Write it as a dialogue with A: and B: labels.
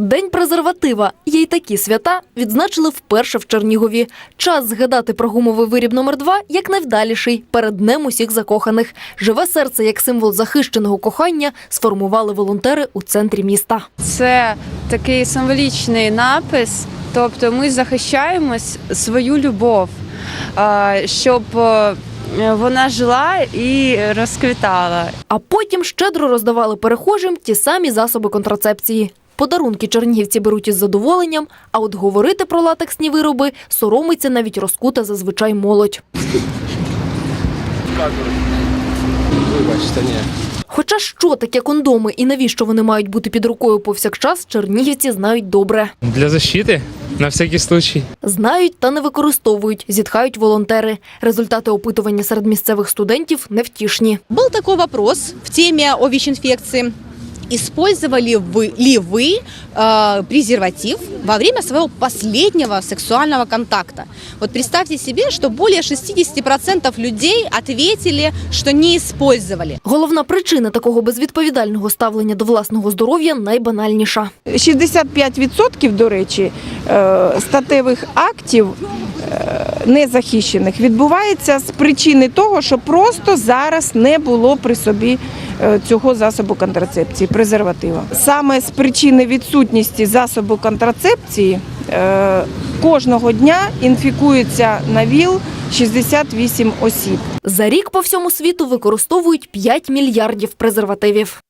A: День презерватива. Є й такі свята відзначили вперше в Чернігові. Час згадати про гумовий виріб номер 2 як найвдаліший перед днем усіх закоханих. Живе серце як символ захищеного кохання сформували волонтери у центрі міста.
B: Це такий символічний напис, тобто ми захищаємо свою любов, щоб е, вона жила і розквітала.
A: А потім щедро роздавали перехожим ті самі засоби контрацепції. Подарунки чернігівці беруть із задоволенням, а от говорити про латексні вироби соромиться навіть розкута зазвичай молодь.
C: Вибачте, ні.
A: Хоча що таке кондоми і навіщо вони мають бути під рукою повсякчас, чернігівці знають добре.
D: Для защиты, на всякий случай.
A: Знають та не використовують, зітхають волонтери. Результати опитування серед місцевих студентів невтішні.
E: Был такой вопрос в теме о ВИЧ-инфекции Использовали вы, ли вы э, презерватив во время своего последнего сексуального контакта? Вот представьте себе, что более 60% людей ответили, что не использовали.
A: Головна причина такого безвідповідального ставлення до власного здоров'я найбанальніша.
F: 65%, до речі, е, статевих актів е, незахищених відбувається з причини того, що просто зараз не було при собі е, цього засобу контрацепції, презерватива. Саме з причини відсутності засобу контрацепції е, кожного дня інфікується на ВІЛ 68 осіб.
A: За рік по всьому світу використовують 5 мільярдів презервативів.